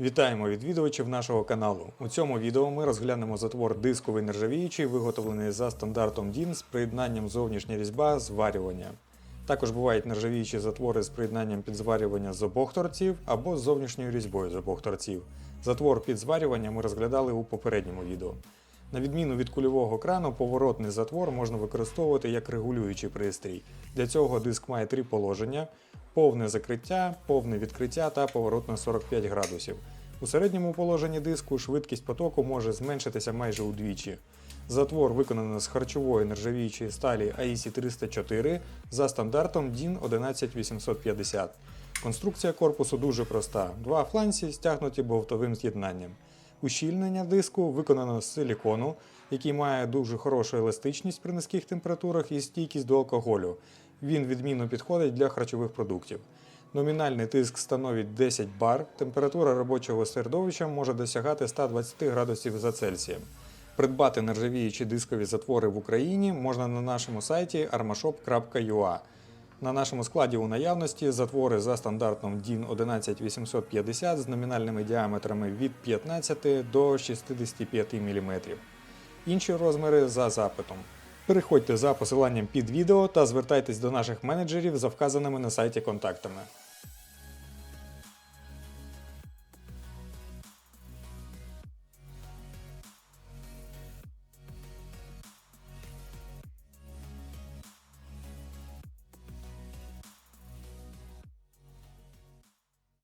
Вітаємо відвідувачів нашого каналу. У цьому відео ми розглянемо затвор дисковий нержавіючий, виготовлений за стандартом DIN з приєднанням зовнішня різьба зварювання. Також бувають нержавіючі затвори з приєднанням під зварювання з обох торців або з зовнішньою різьбою з обох торців. Затвор під зварювання ми розглядали у попередньому відео. На відміну від кульового крану, поворотний затвор можна використовувати як регулюючий пристрій. Для цього диск має три положення: повне закриття, повне відкриття та поворот на 45 градусів. У середньому положенні диску швидкість потоку може зменшитися майже удвічі. Затвор виконано з харчової нержавіючої сталі AISI 304 за стандартом DIN 11850. Конструкція корпусу дуже проста: два фланці стягнуті болтовим з'єднанням. Ущільнення диску виконано з силікону, який має дуже хорошу еластичність при низьких температурах і стійкість до алкоголю. Він відмінно підходить для харчових продуктів. Номінальний тиск становить 10 бар, температура робочого середовища може досягати 120 градусів за Цельсієм. Придбати нержавіючі дискові затвори в Україні можна на нашому сайті armashop.ua. На нашому складі у наявності затвори за стандартом DIN 11850 з номінальними діаметрами від 15 до 65 мм. Інші розміри за запитом. Переходьте за посиланням під відео та звертайтесь до наших менеджерів за вказаними на сайті контактами.